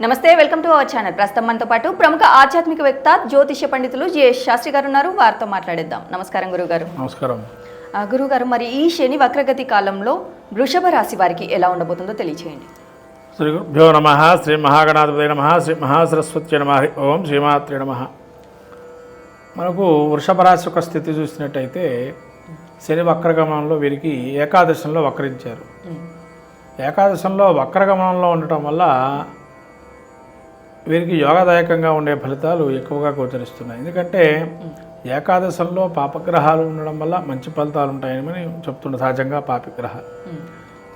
నమస్తే welcome to our channel. ప్రస్తుతం మనతో పాటు ప్రముఖ ఆధ్యాత్మికవేత్త జ్యోతిష్య పండితులు జిఎస్ శాస్త్రి గారు ఉన్నారు వారితో మాట్లాడేద్దాం. నమస్కారం గురుగారు. నమస్కారం. గురుగారు మరి ఈ శని వక్రగతి కాలంలో వృషభ రాశి వారికి ఎలా ఉండబోతుందో తెలియచేయండి. శ్రీ గురుభ్యో నమ శ్రీ మహాగణాధిపతి నమ శ్రీ మహాసరస్వతి నమ ఓం శ్రీమాత్రి నమ. మనకు వృషభ రాశి యొక్క స్థితి చూసినట్టయితే శని వక్రగమనంలో వీరికి ఏకాదశంలో వక్రించారు. ఏకాదశంలో వక్రగమనంలో ఉండటం వల్ల వీరికి యోగదాయకంగా ఉండే ఫలితాలు ఎక్కువగా గోచరిస్తున్నాయి. ఎందుకంటే ఏకాదశంలో పాపగ్రహాలు ఉండడం వల్ల మంచి ఫలితాలు ఉంటాయని చెప్తుండే సహజంగా పాపగ్రహాలు.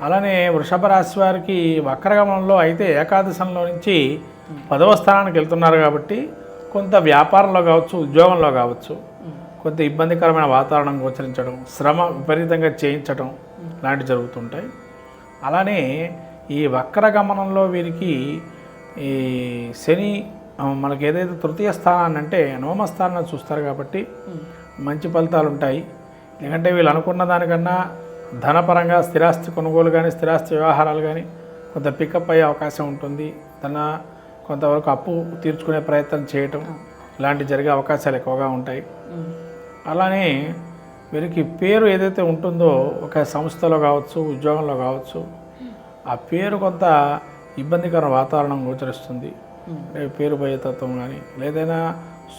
అలానే వృషభ రాశి వారికి వక్రగమనంలో అయితే ఏకాదశంలో నుంచి పదవ స్థానానికి వెళ్తున్నారు కాబట్టి కొంత వ్యాపారంలో కావచ్చు ఉద్యోగంలో కావచ్చు కొంత ఇబ్బందికరమైన వాతావరణం గోచరించడం శ్రమ విపరీతంగా చేయించడం లాంటివి జరుగుతుంటాయి. అలానే ఈ వక్రగమనంలో వీరికి ఈ శని మనకి ఏదైతే తృతీయ స్థానాన్ని అంటే నవమ స్థానాన్ని చూస్తారు కాబట్టి మంచి ఫలితాలు ఉంటాయి ఎందుకంటే వీళ్ళు అనుకున్న దానికన్నా ధనపరంగా స్థిరాస్తి కొనుగోలు కానీ స్థిరాస్తి వ్యవహారాలు కానీ కొంత పికప్ అయ్యే అవకాశం ఉంటుంది. తన కొంతవరకు అప్పు తీర్చుకునే ప్రయత్నం చేయటం ఇలాంటివి జరిగే అవకాశాలు ఎక్కువగా ఉంటాయి. అలానే వీరికి పేరు ఏదైతే ఉంటుందో ఒక సంస్థలో కావచ్చు ఉద్యోగంలో కావచ్చు ఆ పేరు కొంత ఇబ్బందికర వాతావరణం గోచరిస్తుంది. పేరు పోయే తత్వం కానీ లేదైనా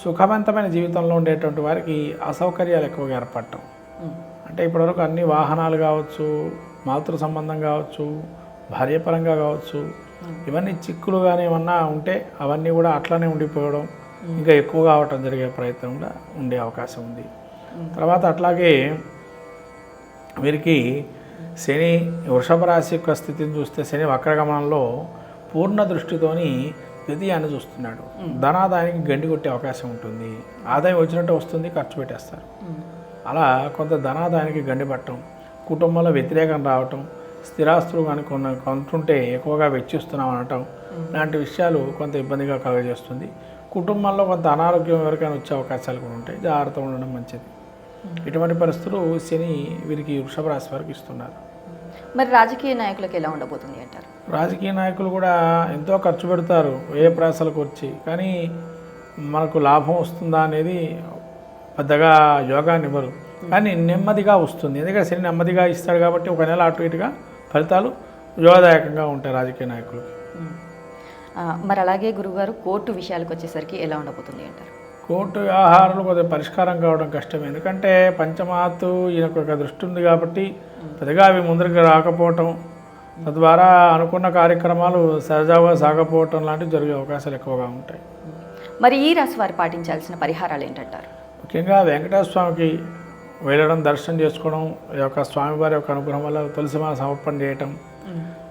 సుఖవంతమైన జీవితంలో ఉండేటువంటి వారికి అసౌకర్యాలు ఎక్కువగా ఏర్పడటం. అంటే ఇప్పటివరకు అన్ని వాహనాలు కావచ్చు మాతృ సంబంధం కావచ్చు భార్యపరంగా కావచ్చు ఇవన్నీ చిక్కులు కానీ ఏమన్నా ఉంటే అవన్నీ కూడా అట్లానే ఉండిపోవడం ఇంకా ఎక్కువ కావటం జరిగే ప్రయత్నం కూడా ఉండే అవకాశం ఉంది. తర్వాత అట్లాగే వీరికి శని వృషభ రాశి యొక్క స్థితిని చూస్తే శని వక్రగమనంలో పూర్ణ దృష్టితోని ద్వితీయాన్ని చూస్తున్నాడు. ధనాదాయానికి గండి కొట్టే అవకాశం ఉంటుంది. ఆదాయం వచ్చినట్టు వస్తుంది ఖర్చు పెట్టేస్తారు. అలా కొంత ధనాదాయానికి గండి పట్టడం కుటుంబంలో వ్యతిరేకం రావటం స్థిరాస్తులు కానీ కొన్ని కొంటుంటే ఎక్కువగా వెచ్చిస్తున్నాం అనటం లాంటి విషయాలు కొంత ఇబ్బందిగా కలుగజేస్తుంది. కుటుంబంలో కొంత అనారోగ్యం ఎవరికైనా వచ్చే అవకాశాలు కూడా ఉంటాయి. జాగ్రత్త ఉండడం మంచిది. ఇటువంటి పరిస్థితులు శని వీరికి వృషభ రాశి వారికి ఇస్తున్నారు. మరి రాజకీయ నాయకులకు ఎలా ఉండబోతుంది అంటారు? రాజకీయ నాయకులు కూడా ఎంతో ఖర్చు పెడతారు ఏ ప్రయాసాలకు వచ్చి. కానీ మనకు లాభం వస్తుందా అనేది పెద్దగా యోగాన్ని ఇవ్వరు. కానీ నెమ్మదిగా వస్తుంది. ఎందుకంటే శని నెమ్మదిగా ఇస్తాడు కాబట్టి ఒక నెల అటు ఇటుగా ఫలితాలు యోగదాయకంగా ఉంటాయి రాజకీయ నాయకులకి. ఆ, మరి అలాగే గురుగారు కోర్టు విషయాలకు వచ్చేసరికి ఎలా ఉండబోతుంది అంటారు? కోర్టు వ్యవహారాలు కొద్దిగా పరిష్కారం కావడం కష్టం. ఎందుకంటే పంచమాత్తు ఈయనకు ఒక దృష్టి ఉంది కాబట్టి పెద్దగా అవి ముందరికి రాకపోవటం తద్వారా అనుకున్న కార్యక్రమాలు సహజంగా సాగపోవటం లాంటివి జరిగే అవకాశాలు ఎక్కువగా ఉంటాయి. మరి ఈ రాశి వారు పాటించాల్సిన పరిహారాలు ఏంటంటారు? ముఖ్యంగా వెంకటేశ్వర స్వామికి వెళ్ళడం దర్శనం చేసుకోవడం ఈ యొక్క స్వామివారి యొక్క అనుగ్రహం వల్ల తులసి మాల సమర్పణ చేయటం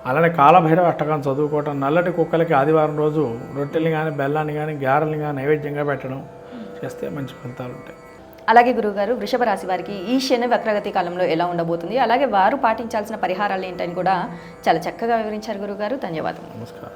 అలానే కాలభైరవ అష్టకం చదువుకోవటం నల్లటి కుక్కలకి ఆదివారం రోజు రొట్టెల్ని కానీ బెల్లాన్ని కానీ గారెల్ని కానీ నైవేద్యంగా పెట్టడం చేస్తే మంచి ఫలితాలు ఉంటాయి. అలాగే గురుగారు వృషభ రాశి వారికి ఈ శని వక్రగతి కాలంలో ఎలా ఉండబోతుంది? అలాగే వారు పాటించాల్సిన పరిహారాలు ఏంటని కూడా చాలా చక్కగా వివరించారు గురుగారు ధన్యవాదాలు నమస్కారం.